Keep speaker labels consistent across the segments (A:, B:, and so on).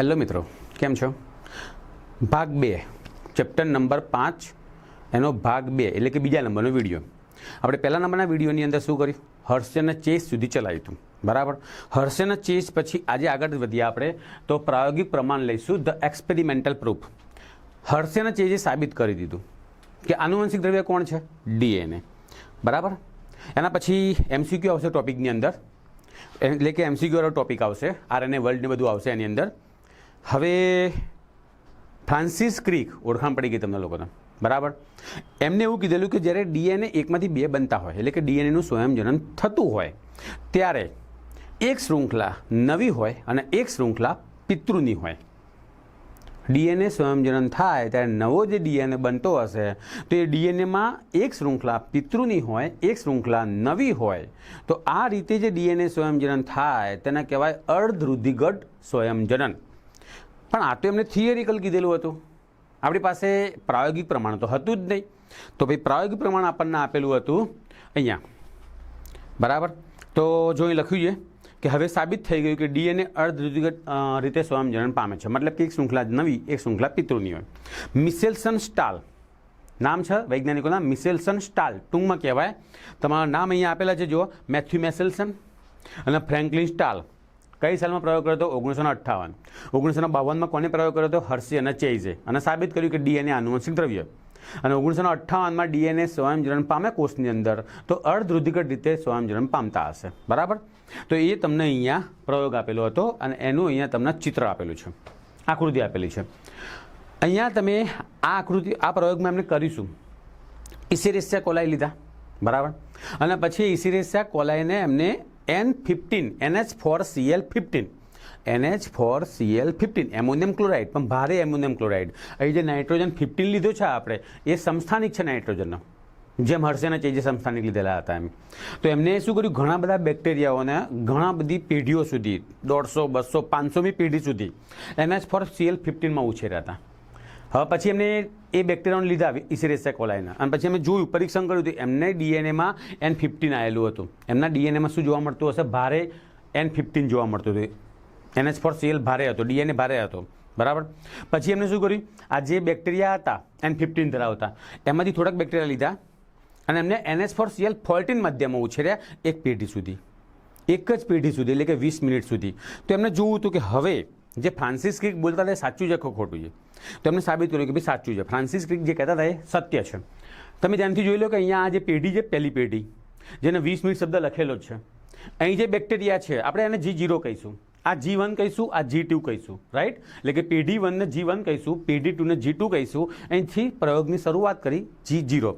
A: Hello મિત્રો, કેમ છો? ભાગ બે, ચેપ્ટર નંબર પાંચ, એનો ભાગ બે, એટલે કે બીજા નંબરનો વીડિયો. આપણે પહેલા નંબરના વિડીયોની અંદર શું કર્યું? હર્ષના ચેસ સુધી ચલાવ્યું હતું. બરાબર? હર્ષના ચેસ પછી આજે આગળ વધીએ આપણે, તો પ્રાયોગિક પ્રમાણ લઈશું, ધ એક્સપેરિમેન્ટલ પ્રૂફ. હર્ષના ચેજે સાબિત કરી દીધું કે આનુવંશિક દ્રવ્ય કોણ છે? ડીએનએ. બરાબર? એના પછી એમસીક્યુ આવશે ટોપિકની અંદર. એટલે કે એમસીક્યુ વાળો ટોપિક આવશે, આરએનએ વર્લ્ડ ને બધું આવશે એની અંદર. હવે ફ્રાન્સિસ ક્રીક ઓળખાણ પડી ગઈ તમને લોકોને. બરાબર? એમને એવું કીધેલું કે જ્યારે ડીએનએ એકમાંથી બે બનતા હોય, એટલે કે ડીએનએનું સ્વયંજનન થતું હોય, ત્યારે એક શૃંખલા નવી હોય અને એક શૃંખલા પિતૃની હોય. ડીએનએ સ્વયંજનન થાય ત્યારે નવો જે ડીએનએ બનતો હશે, તો એ ડીએનએમાં એક શૃંખલા પિતૃની હોય, એક શૃંખલા નવી હોય, તો આ રીતે જે ડીએનએ સ્વયંજનન થાય, તેને કહેવાય અર્ધરુધિગઢ સ્વયંજનન. પણ આ તો એમને થિયરિકલ કીધેલું હતું. આપણી પાસે પ્રાયોગિક પ્રમાણ તો હતું જ નહીં. તો ભાઈ પ્રાયોગિક પ્રમાણ આપણને આપેલું હતું અહીંયા. બરાબર? તો જો અહીં લખ્યું છે કે હવે સાબિત થઈ ગયું કે ડીએનએ અર્ધરુધિગત અ, રીતે સ્વયંજનન પામે છે. મતલબ કે એક શૃંખલા નવી એક શૃંખલા પિતૃની હોય. મિસેલ્સન સ્ટાલ. નામ છે વૈજ્ઞાનિકોના મિસેલસન સ્ટાલ. ટૂંકમાં કહેવાય. તમારા નામ અહીંયા આપેલા છે જુઓ. મેથ્યુ મેસેલસન અને ફ્રેન્કલિન સ્ટાલ. કઈ સાલમાં પ્રયોગ કર્યો હતો? ઓગણીસો અઠ્ઠાવન. ઓગણીસો બાવનમાં કોને પ્રયોગ કર્યો હતો? હર્ષી અને ચેઇઝે. અને સાબિત કર્યું કે ડીએનએ આનુવંશિક દ્રવ્ય. અને ઓગણીસો અઠ્ઠાવનમાં ડીએનએ સ્વયંજરણ પામે કોષની અંદર. તો અર્ધરુધિકટ રીતે સ્વયંજરણ પામતા હશે. બરાબર? તો એ તમને અહીંયા પ્રયોગ આપેલો હતો અને એનું અહીંયા તમને ચિત્ર આપેલું છે. આકૃતિ આપેલી છે. અહીંયા તમે આ આકૃતિ, આ પ્રયોગમાં એમને કરીશું. ઇસેરેસિયા કોલાઈ લીધા. બરાબર? અને પછી ઇસેરેસિયા કોલાઈને એમને N fifteen NH four Cl fifteen NH four Cl fifteen ammonium chloride પણ ભારે એમોનિયમ ક્લોરાઇડ અહીં જે નાઇટ્રોજન ફિફ્ટીન લીધો છે આપણે, એ સંસ્થાનિક છે નાઇટ્રોજનનો જેમ હર્ષેના ચેજે સંસ્થાનિક લીધેલા હતા એમ. તો એમને શું કર્યું? ઘણા બધા બેક્ટેરિયાઓને ઘણા બધી પેઢીઓ સુધી, દોઢસો, બસો, પાંચસોમી પેઢી સુધી એનએચ ફોર સીએલ ફિફ્ટીનમાં ઉછેર્યા હતા. હવે પછી એમને એ બેક્ટેરિયાને લીધા ઇસેરેસિયા કોલાઈના અને પછી અમે જોયું, પરીક્ષણ કર્યું હતું, એમને ડીએનએમાં એન ફિફ્ટીન આવેલું હતું. એમના ડીએનએમાં શું જોવા મળતું હશે? ભારે એન ફિફ્ટીન જોવા મળતું હતું. એનએચ ફોર સીએલ ભારે હતો, ડીએનએ ભારે હતો. બરાબર? પછી એમને શું કર્યું? આ જે બેક્ટેરિયા હતા, એન ફિફ્ટીન ધરાવતા, એમાંથી થોડાક બેક્ટેરિયા લીધા અને એમને એનએચ ફોર સીએલ ફોર્ટીન માધ્યમમાં ઉછેર્યા એક પેઢી સુધી. એક જ પેઢી સુધી, એટલે કે વીસ મિનિટ સુધી. તો એમને જોવું હતું કે હવે જે ફ્રાન્સિસ ક્રિક બોલતા હતા એ સાચું છે કે ખોટું છે? તો સાબિત કર્યું કે ભાઈ સાચું છે. ફ્રાન્સિસ ક્રિક જે કહેતા હતા એ સત્ય છે. તમે ધ્યાનથી જોઈ લો કે અહીંયા આ જે પેઢી છે, પહેલી પેઢી, જેને વીસ મિનિટ શબ્દ લખેલો જ છે. અહીં જે બેક્ટેરિયા છે, આપણે એને જી જીરો કહીશું. આ જી વન કહીશું, આ જી ટુ કહીશું રાઈટ એટલે કે પેઢી વનને જી વન કહીશું, પેઢી ટુને જી ટુ કહીશું. અહીંથી પ્રયોગની શરૂઆત કરી જી જીરો.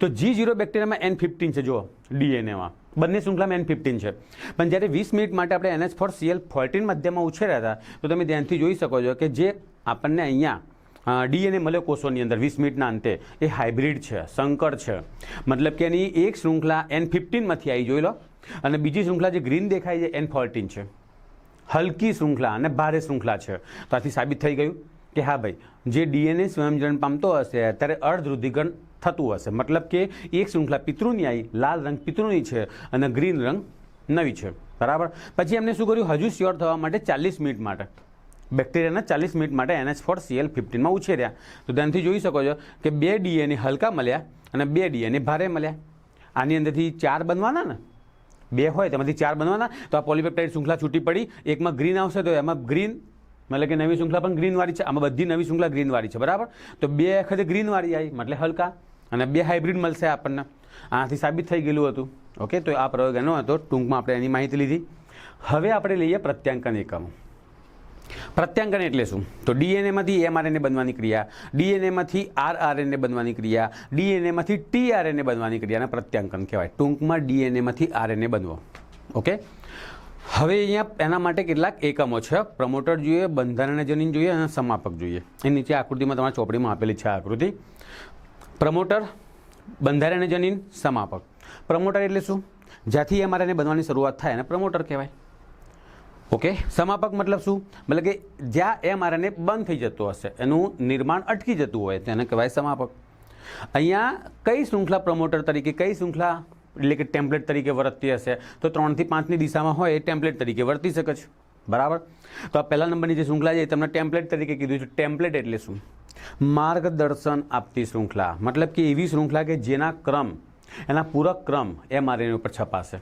A: તો જી જીરો બેક્ટેરિયામાં એન ફિફ્ટીન છે, જુઓ ડીએનએમાં બંને શૃંખલામાં એન ફિફ્ટીન છે. પણ જ્યારે વીસ મિનિટ માટે આપણે એનએચ ફોર સીએલ ફોર્ટીન મધ્યમાં ઉછેર્યા હતા, તો તમે ધ્યાનથી જોઈ શકો છો કે જે આપણને અહીંયા ડીએનએ મળે કોષોની અંદર વીસ મિનિટના અંતે એ હાઇબ્રિડ છે, સંકર છે. મતલબ કે એની એક શૃંખલા એન ફિફ્ટીનમાંથી આવી, જોઈ લો. અને બીજી શૃંખલા જે ગ્રીન દેખાય છે એન ફોર્ટીન છે. હલકી શૃંખલા અને ભારે શૃંખલા છે. તો આથી સાબિત થઈ ગયું કે હા ભાઈ, જે ડીએનએ સ્વયંજન પામતો હશે, ત્યારે અર્ધરુધિકરણ થતું હશે. મતલબ કે એક શૃંખલા પિતૃની આવી લાલ રંગ પિતૃની છે અને ગ્રીન રંગ નવી છે. બરાબર? પછી એમને શું કર્યું? હજુ શ્યોર થવા માટે ચાલીસ મિનિટ માટે. બેક્ટેરિયાના ચાલીસ મિનિટ માટે એનએચ ફોર સીએલ ફિફ્ટીનમાં ઉછેર્યા. તો ધ્યાનથી જોઈ શકો છો કે બે ડીએને હલકા મળ્યા અને બે ડીએને ભારે મળ્યા. આની અંદરથી ચાર બનવાના ને? બે હોય તેમાંથી ચાર બનવાના. તો આ પોલીપેપ્ટાઇડ શૃંખલા છૂટી પડી. એકમાં ગ્રીન આવશે તો એમાં ગ્રીન, મતલબ કે નવી શૃંખલા પણ ગ્રીનવાળી છે. આમાં બધી નવી શૃંખલા ગ્રીનવાળી છે. બરાબર? તો બે વખતે ગ્રીનવાળી આવી મતલબ હલકા. અને બે હાઇબ્રિડ મળશે આપણને. આનાથી સાબિત થઈ ગયેલું હતું. ઓકે તો આ પ્રયોગ એનો હતો. ટૂંકમાં આપણે એની માહિતી લીધી. હવે આપણે લઈએ પ્રત્યાંકન એકમો. પ્રત્યાંકન એટલે શું? તો ડીએનએમાંથી એમઆરએનએ બનવાની ક્રિયા, ડીએનએમાંથી આરઆરએનએ બનવાની ક્રિયા, ડીએનએમાંથી ટીઆરએનએ બનવાની ક્રિયાને પ્રત્યાંકન કહેવાય. ટૂંકમાં ડીએનએમાંથી આરએનએ બનવો. ઓકે હવે અહીંયા એના માટે કેટલાક એકમો છે. પ્રમોટર જોઈએ બંધારણ જનીન જોઈએ અને સમાપક જોઈએ. એ નીચે આકૃતિમાં તમારા ચોપડીમાં આપેલી છે આકૃતિ. પ્રમોટર બંધારણીય જનીન સમાપક. પ્રમોટર એટલે શું? જ્યાંથી એમઆરએનએ બનવાની શરૂઆત થાય એને પ્રમોટર કહેવાય. ઓકે? સમાપક મતલબ શું? મતલબ કે જ્યાં એમઆરએનએ બંધ થઈ જતો હશે, એનું નિર્માણ અટકી જતું હોય તેને કહેવાય સમાપક. અહીંયા કઈ શૃંખલા પ્રમોટર તરીકે, કઈ શૃંખલા એટલે કે ટેમ્પલેટ તરીકે વર્તતી હશે? તો ત્રણથી પાંચની દિશામાં હોય એ ટેમ્પલેટ તરીકે વર્તી શકે છે. બરાબર? તો આ પહેલા નંબરની જે શૃંખલા છે તમને ટેમ્પલેટ તરીકે કીધું છે. ટેમ્પલેટ એટલે શું? માર્ગદર્શન આપતી શૃંખલા. મતલબ કે એવી શૃંખલા કે જેના ક્રમ, એના પૂરક ક્રમ એમઆરએનએ ઉપર છપાશે.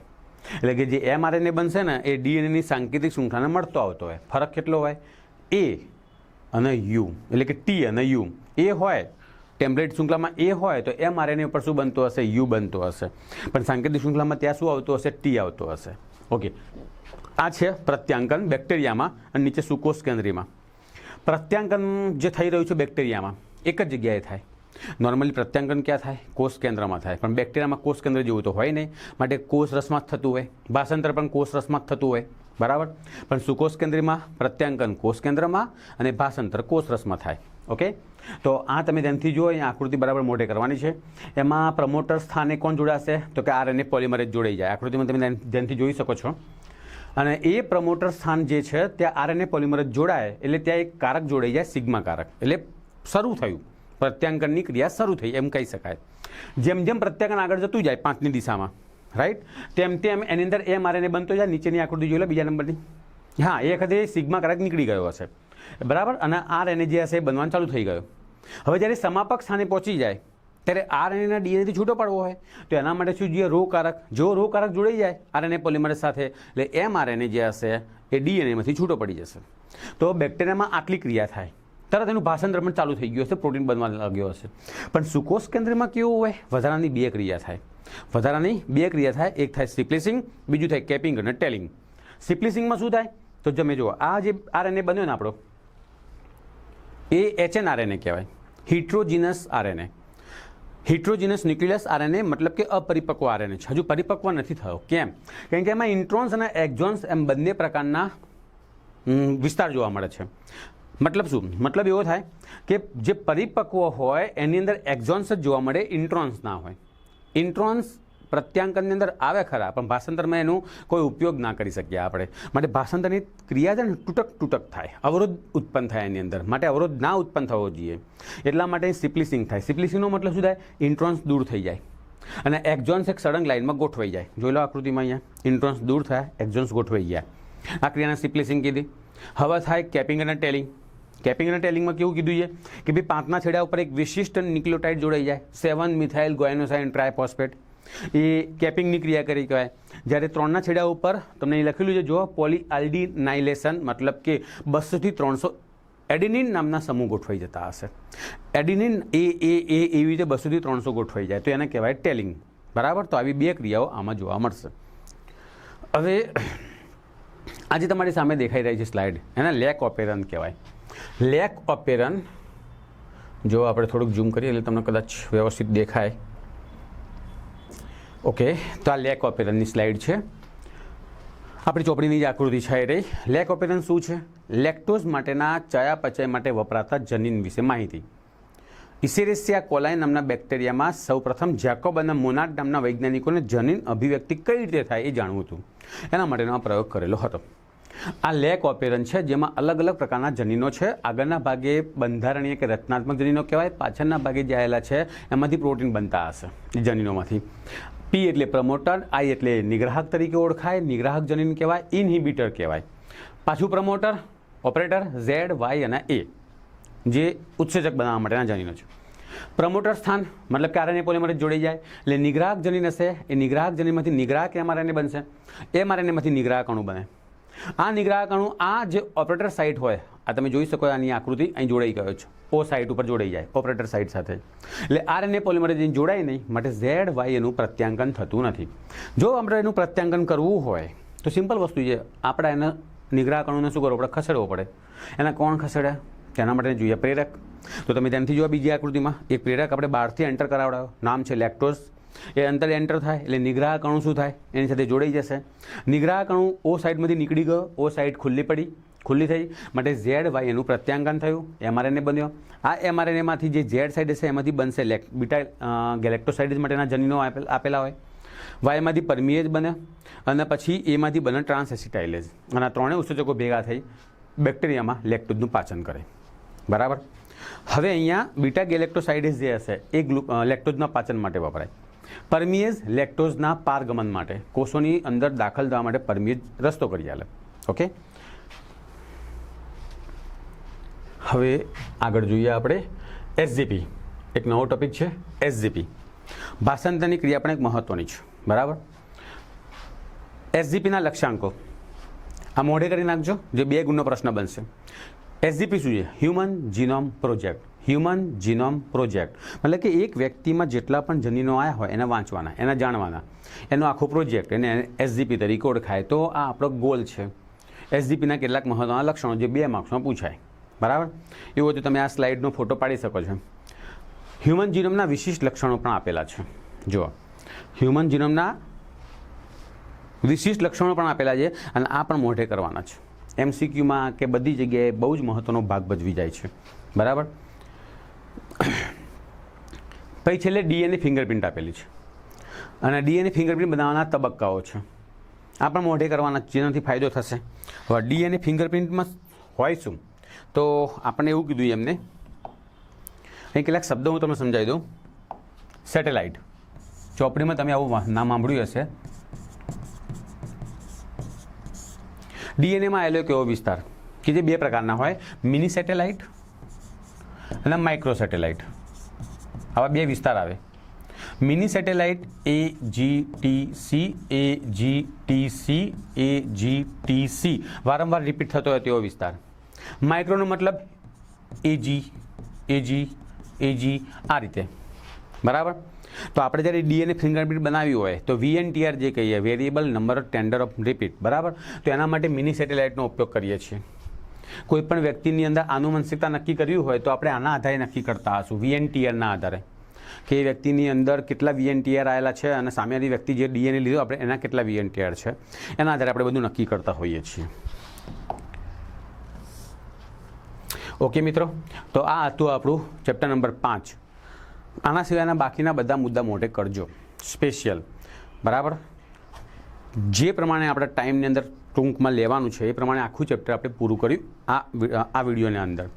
A: એટલે કે જે એમઆરએનએ બનશે ને, એ ડીએનએની સાંકેતિક શૃંખલાને મળતો આવતો હોય. ફરક કેટલો હોય? એ અને યુ. એટલે કે ટી અને યુ. એ હોય, ટેમ્પલેટ શૃંખલામાં એ હોય, તો એમઆરએનએ ઉપર શું બનતું હશે? યુ બનતું હશે. પણ સાંકેતિક શૃંખલામાં ત્યાં શું આવતું હશે? ટી આવતું હશે. ઓકે. આ છે પ્રત્યાંકન બેક્ટેરિયામાં અને નીચે સુકોષ કેન્દ્રીમાં પ્રત્યાંકન જે થઈ રહ્યું છે બેક્ટેરિયામાં, એક જ જગ્યાએ થાય. નોર્મલી પ્રત્યાંકન ક્યાં થાય? કોષ કેન્દ્રમાં થાય. પણ બેક્ટેરિયામાં કોષ કેન્દ્ર જેવું તો હોય નહીં. માટે કોષ રસમાં જ થતું હોય. ભાષાંતર પણ કોષ રસમાં જ થતું હોય. બરાબર? પણ સુકોષ કેન્દ્રમાં? પ્રત્યાંકન કોષ કેન્દ્રમાં અને ભાષાંતર કોષ રસમાં થાય. ઓકે? તો આ તમે ધ્યાનથી જુઓ, અહીંયા આકૃતિ બરાબર મોટે કરવાની છે. એમાં પ્રમોટર સ્થાને કોણ જોડાશે? તો કે આરએનએ પોલિમરેજ જોડાઈ જાય. આકૃતિમાં તમે ધ્યાન- ધ્યાનથી જોઈ શકો છો. અને એ પ્રમોટર સ્થાન જે છે, ત્યાં આરએનએ પોલિમર જોડાય, એટલે ત્યાં એક કારક જોડાઈ જાય, સિગ્મા કારક. એટલે શરૂ થયું. પ્રત્યાંકનની ક્રિયા શરૂ થઈ, એમ કહી શકાય. જેમ જેમ પ્રત્યાંકન આગળ જતું જાય પાંચની દિશામાં રાઈટ તેમ તેમ એની અંદર એમ આરએનએ બનતો જાય, નીચેની આકૃતિ જોઈ લે, બીજા નંબરની. હા, એ વખતે સિગ્મા કારક નીકળી ગયો હશે. બરાબર? અને આર એને જે હશે એ બનવાનું ચાલુ થઈ ગયો. હવે જ્યારે સમાપક સ્થાને પહોંચી જાય ત્યારે આર એનએના ડીએનએથી છૂટો પાડવો હોય, તો એના માટે શું જોઈએ? રોગકારક. જો રોગકારક જોડાઈ જાય, આરએનએ પોલિમર સાથે, એટલે એમ આરએનએ જે હશે, એ ડીએનએમાંથી છૂટો પડી જશે. તો બેક્ટેરિયામાં આટલી ક્રિયા થાય. તરત એનું ભાષાંતર પણ ચાલુ થઈ ગયું હશે, પ્રોટીન બનવા લાગ્યો હશે. પણ સુકોષ કેન્દ્રમાં કેવું હોય? વધારાની બે ક્રિયા થાય. વધારાની બે ક્રિયા થાય. એક થાય સિપ્લિસિંગ, બીજું થાય કેપિંગ અને ટેલિંગ. સિપ્લિસિંગમાં શું થાય? તો તમે જુઓ, આ જે આરએનએ બન્યો ને આપણો, એ એચએન આરએનએ કહેવાય. Heterogeneous RNA. Heterogeneous nucleus RNA મતલબ કે અપરિપક્વ આરએનએ છે. હજુ પરિપક્વ નથી થયો. કેમ? કારણ કે એમાં ઇન્ટ્રોન્સ અને એક્ઝોન્સ એમ બંને પ્રકારના વિસ્તાર જોવા મળે છે. મતલબ શું? મતલબ એવો થાય કે જે પરિપક્વ હોય એની અંદર એક્ઝોન્સ જ જોવા મળે, ઇન્ટ્રોન્સ ના હોય. ઇન્ટ્રોન્સ પ્રત્યાંકનની અંદર આવે ખરા, પણ ભાષાંતરમાં એનું કોઈ ઉપયોગ ના કરી શકીએ આપણે. માટે ભાષાંતરની ક્રિયા છે ને તૂટક તૂટક થાય, અવરોધ ઉત્પન્ન થાય એની અંદર. માટે અવરોધ ના ઉત્પન્ન થવો જોઈએ. એટલા માટે સિપ્લિસિંગ થાય. સિપ્લિસિંગનો મતલબ શું થાય? ઇન્ટ્રોન્સ દૂર થઈ જાય. અને એક્ઝોન્સ એક સડંગ લાઇનમાં ગોઠવાઈ જાય. જોઈ લો આકૃતિમાં અહીંયા. ઇન્ટ્રોન્સ દૂર થયા, એક્ઝોન્સ ગોઠવાઈ ગયા. આ ક્રિયાને સિપ્લિસિંગ કીધી. હવે થાય કેપિંગ અને ટેલિંગ. કેપિંગ અને ટેલિંગમાં કેવું કીધું છે? કે ભાઈ પાંચના છેડા ઉપર એક વિશિષ્ટ નિક્લોટાઇડ જોડાઈ જાય. સેવન મિથાઇલ ગોયનોસાઇન ટ્રાયફોસ્ફેટ. એ કેપિંગની ક્રિયા કરી કહેવાય. જ્યારે ત્રણના છેડા ઉપર, તમને લખેલું છે, જો પોલીઆલ્ડીનાઇલેશન, મતલબ કે બસોથી ત્રણસો એડિનિન નામના સમૂહ ગોઠવાઈ જતા હશે. એડિનિન એ એ એ, એવી રીતે બસોથી ત્રણસો ગોઠવાઈ જાય, તો એને કહેવાય ટેલિંગ. બરાબર? તો આવી બે ક્રિયાઓ આમાં જોવા મળશે. હવે, આજે તમારી સામે દેખાઈ રહી છે સ્લાઇડ. એને લેક ઓપેરન કહેવાય. લેક ઓપેરન, જો આપણે થોડુંક ઝૂમ કરીએ એટલે તમને કદાચ વ્યવસ્થિત દેખાય. ઓકે, તો આ લેક ઓપેરનની સ્લાઇડ છે. આપણી ચોપડીની જ આકૃતિ છે એ રહી. લેક ઓપેરન શું છે? લેક્ટોઝ માટેના ચયાપચય માટે વપરાતા જનીન વિશે માહિતી. ઇસેરેસિયા કોલાઈ નામના બેક્ટેરિયામાં સૌપ્રથમ જેકોબ અને મોનાટ નામના વૈજ્ઞાનિકોને જનીન અભિવ્યક્તિ કઈ રીતે થાય એ જાણવું હતું. એના માટેનો આ પ્રયોગ કરેલો હતો. આ લેક ઓપેરન છે, જેમાં અલગ અલગ પ્રકારના જનીનો છે. આગળના ભાગે બંધારણીય કે રચનાત્મક જનીનો કહેવાય. પાછળના ભાગે જે આવેલા છે, એમાંથી પ્રોટીન બનતા હશે જનીનોમાંથી. પી એટલે પ્રમોટર આઈ એટલે નિગ્રાહક તરીકે ઓળખાય, નિગ્રાહક જનીન કહેવાય ઇનહિબિટર કહેવાય. પાછું પ્રમોટર ઓપરેટર ઝેડ વાય અને એ જે ઉત્સેચક બનાવવા માટેના જનીનો છે. પ્રમોટર સ્થાન મતલબ કે આરએનએ પોલિમર જોડાઈ જાય. એટલે નિગ્રાહક જનીન હશે, એ નિગ્રાહક જનીનમાંથી નિગ્રાહક એમઆરએનએ બનશે. એમઆરએનએમાંથી નિગ્રાહક અણુ બને. આ નિગ્રાહક અણુ આ જે ઓપરેટર સાઇટ હોય, આ તમે જોઈ શકો આની આકૃતિ, અહીં જોડાઈ ગયો છે. ઓ સાઇટ ઉપર જોડાઈ જાય ઓપરેટર સાઇટ સાથે. એટલે આરએનએ પોલિમરેઝ અહીં જોડાય નહીં, માટે ઝેડ વાય એનું પ્રત્યાંકન થતું નથી. જો આપણે એનું પ્રત્યાંકન કરવું હોય, તો સિમ્પલ વસ્તુ છે, આપણે એના નિગ્રાહક શું કરવું આપણે ખસેડવો પડે. એના કોણ ખસેડે? તેના માટે જોઈએ પ્રેરક. તો તમે ધ્યાનથી જોવા બીજી આકૃતિમાં, એક પ્રેરક આપણે બહારથી એન્ટર કરાવડાવ્યો નામ છે લેક્ટોઝ એ અંતર એન્ટર થાય એટલે નિગ્રાહક કણું શું થાય? એની સાથે જોડાઈ જશે. નિગ્રાહ અણુ ઓ સાઈડમાંથી નીકળી ગયો. ઓ સાઈડ ખુલ્લી પડી. ખુલ્લી થઈ. માટે ઝેડ વાય એનું પ્રત્યાંકન થયું. એમઆરએનએ બન્યો. આ એમઆરએનએમાંથી જે ઝેડ સાઈડ હશે એમાંથી બનશે લેક, બીટા ગેલેક્ટોસાઇડિસ માટેના જનીનો આપેલ- હોય. વાયમાંથી પરમિએજ બને અને પછી એમાંથી બને ટ્રાન્સએસિટાઇલેજ અને આ ત્રણેય ઉત્સર્જકો ભેગા થઈ બેક્ટેરિયામાં લેક્ટોઝનું પાચન કરે. બરાબર? હવે અહીંયા બીટા ગેલેક્ટોસાઇડિસ જે હશે, એ ગ્લુ લેક્ટોઝના પાચન માટે વપરાય. પરમીએઝ લેક્ટોઝના પારગમન માટે, કોષોની અંદર દાખલ થવા માટે પરમીએઝ રસ્તો કરી આલે. ઓકે? હવે આગળ જોઈએ આપણે એસજીપી. એક નવો ટોપિક છે એસજીપી. ભાષાંતરની ક્રિયા પણ એક મહત્ત્વની છે. બરાબર? એસજીપીના લક્ષ્યાંકો. આ મોઢે કરી નાખજો, જે બે ગુણનો પ્રશ્ન બનશે. એસજીપી શું છે? Human genome project human genome project. મતલબ કે એક વ્યક્તિમાં જેટલા પણ જનીનો આવ્યા હોય, એને વાંચવાના, એને જાણવાના. એનો આખો પ્રોજેક્ટ એને એસજીપી તરીકે ઓળખાય. તો આ આપણો ગોલ છે. એસજીપીના કેટલાક મહત્ત્વના લક્ષણો જે બે માર્ક્સમાં પૂછાય. બરાબર? એવું તો તમે આ સ્લાઇડનો ફોટો પાડી શકો છો. હ્યુમન જીનોમના વિશિષ્ટ લક્ષણો પણ આપેલા છે. જુઓ. હ્યુમન જીનોમના વિશિષ્ટ લક્ષણો પણ આપેલા છે અને આ પણ મોઢે કરવાના છે. એમસીક્યુમાં કે બધી જગ્યાએ બહુ જ મહત્ત્વનો ભાગ ભજવી જાય છે. બરાબર? પછી છેલ્લે ડીએનએ ફિંગરપ્રિન્ટ આપેલી છે. અને ડીએનએ ફિંગરપ્રિન્ટ બનાવવાના તબક્કાઓ છે. આ પણ મોઢે કરવાના જેનાથી ફાયદો થશે. હવે ડીએનએ ફિંગરપ્રિન્ટમાં હોય શું? તો આપણે એવું કીધું એમને. અહીં કેટલાક શબ્દો હું તમને સમજાવી દઉં. સેટેલાઇટ ચોપડીમાં તમે આવું નામ સાંભળ્યું હશે. ડીએનએમાં આવેલો એક એવો વિસ્તાર? કે જે બે પ્રકારના હોય. મિની સેટેલાઇટ અને માઇક્રો સેટેલાઇટ આવા બે વિસ્તાર આવે. Mini satellite A G T C A G T C A G T C વારંવાર રિપીટ થતો હોય તેવો વિસ્તાર. માઇક્રોનો મતલબ એજી એજી એજી આ રીતે. બરાબર? તો આપણે જ્યારે ડીએનએ ફિંગરપ્રિન્ટ બનાવ્યું હોય, તો વીએનટીઆર જે કહીએ variable number tandem of repeat બરાબર? તો એના માટે મિની સેટેલાઇટનો ઉપયોગ કરીએ છીએ. કોઈ પણ વ્યક્તિની અંદર આનુવંશિકતા નક્કી કર્યું હોય તો આપણે આના આધારે નક્કી કરતા હશું વીએનટીઆરના આધારે. કે એ વ્યક્તિની અંદર કેટલા વીએનટીઆર આવેલા છે અને સામેની વ્યક્તિ જે ડીએનએ લીધું, આપણે એના કેટલા વીએનટીઆર છે, એના આધારે આપણે બધું નક્કી કરતા હોઈએ છીએ. ઓકે મિત્રો, તો આ હતું આપણું ચેપ્ટર નંબર પાંચ. આના સિવાયના બાકીના બધા મુદ્દા મોટે કરજો. સ્પેશિયલ બરાબર? જે પ્રમાણે આપણે ટાઈમની અંદર ટૂંકમાં લેવાનું છે એ પ્રમાણે આખું ચેપ્ટર આપણે પૂરું કર્યું આ આ વિડીયોની અંદર.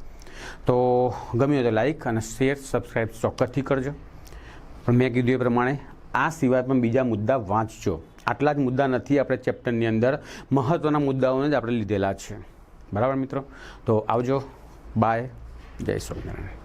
A: તો ગમ્યું તો લાઈક અને શેર સબસ્ક્રાઈબ ચોક્કસથી કરજો. પણ મેં કીધું એ પ્રમાણે આ સિવાય પણ બીજા મુદ્દા વાંચજો. આટલા જ મુદ્દા નથી આપણે ચેપ્ટરની અંદર મહત્ત્વના મુદ્દાઓને જ આપણે લીધેલા છે. બરાબર મિત્રો? તો આવજો. બાય જય સ્વામિનારાયણ.